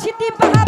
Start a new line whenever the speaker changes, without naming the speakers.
city পাহাড়